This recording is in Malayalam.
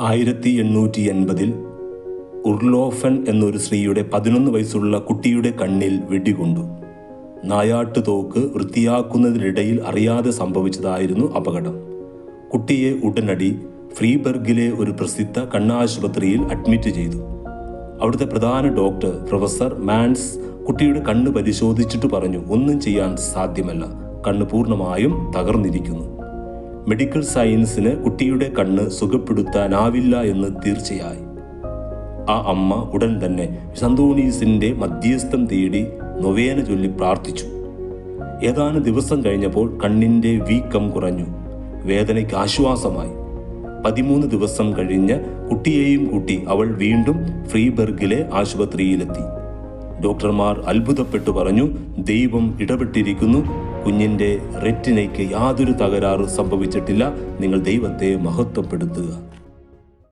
ആയിരത്തി എണ്ണൂറ്റി എൺപതിൽ ഉർലോഫൻ എന്നൊരു സ്ത്രീയുടെ പതിനൊന്ന് വയസ്സുള്ള കുട്ടിയുടെ കണ്ണിൽ വെടികൊണ്ടു. നായാട്ടു തോക്ക് വൃത്തിയാക്കുന്നതിനിടയിൽ അറിയാതെ സംഭവിച്ചതായിരുന്നു അപകടം. കുട്ടിയെ ഉടനടി ഫ്രീബർഗിലെ ഒരു പ്രസിദ്ധ കണ്ണാശുപത്രിയിൽ അഡ്മിറ്റ് ചെയ്തു. അവിടുത്തെ പ്രധാന ഡോക്ടർ പ്രൊഫസർ മാൻസ് കുട്ടിയുടെ കണ്ണ് പരിശോധിച്ചിട്ട് പറഞ്ഞു ഒന്നും ചെയ്യാൻ സാധ്യമല്ല. കണ്ണ് പൂർണമായും തകർന്നിരിക്കുന്നു. മെഡിക്കൽ സയൻസിന് കുട്ടിയുടെ കണ്ണ് സുഖപ്പെടുത്താനാവില്ല എന്ന് തീർച്ചയായി. ആ അമ്മ ഉടൻ തന്നെ സന്തോണീസിന്റെ മധ്യസ്ഥം തേടി നൊവേന ചൊല്ലി പ്രാർത്ഥിച്ചു. ഏതാനും ദിവസം കഴിഞ്ഞപ്പോൾ കണ്ണിന്റെ വീക്കം കുറഞ്ഞു. വേദനയ്ക്ക് ആശ്വാസമായി. പതിമൂന്ന് ദിവസം കഴിഞ്ഞ് കുട്ടിയെയും കൂട്ടി അവൾ വീണ്ടും ഫ്രീബർഗിലെ ആശുപത്രിയിലെത്തി. ഡോക്ടർമാർ അത്ഭുതപ്പെട്ടു പറഞ്ഞു ദൈവം ഇടപെട്ടിരിക്കുന്നു കുഞ്ഞിന്റെ റെറ്റിനയ്ക്ക് യാതൊരു തകരാറും സംഭവിച്ചിട്ടില്ല. നിങ്ങൾ ദൈവത്തെ മഹത്വപ്പെടുത്തുക.